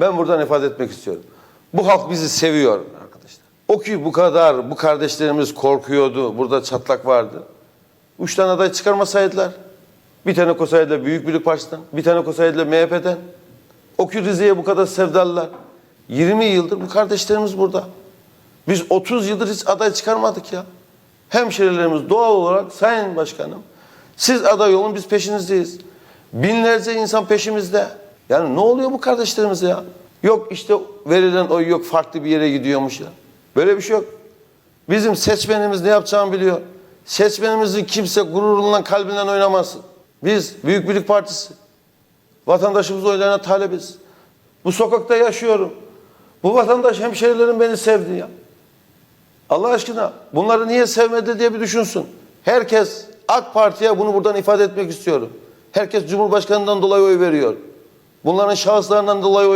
Ben buradan ifade etmek istiyorum. Bu halk bizi seviyor arkadaşlar. O ki bu kadar bu kardeşlerimiz korkuyordu. Burada çatlak vardı. Üç tane aday çıkarmasaydılar. Bir tane koysaydılar Büyük Birlik Partisi'nden. Bir tane koysaydılar MHP'den. O ki Rize'ye bu kadar sevdalılar. 20 yıldır bu kardeşlerimiz burada. Biz 30 yıldır hiç aday çıkarmadık ya. Hemşerilerimiz doğal olarak Sayın Başkanım siz aday olun biz peşinizdeyiz. Binlerce insan peşimizde. Yani ne oluyor bu kardeşlerimize ya? Yok işte verilen oy yok farklı bir yere gidiyormuş ya. Böyle bir şey yok. Bizim seçmenimiz ne yapacağını biliyor. Seçmenimizin kimse gururundan kalbinden oynamasın. Biz Büyük Birlik Partisi. Vatandaşımız oylarına talebiz. Bu sokakta yaşıyorum. Bu vatandaş hemşehrilerim beni sevdi ya. Allah aşkına bunları niye sevmedi diye bir düşünsün. Herkes AK Parti'ye bunu buradan ifade etmek istiyorum. Herkes Cumhurbaşkanından dolayı oy veriyor. Bunların şahıslarından dolayı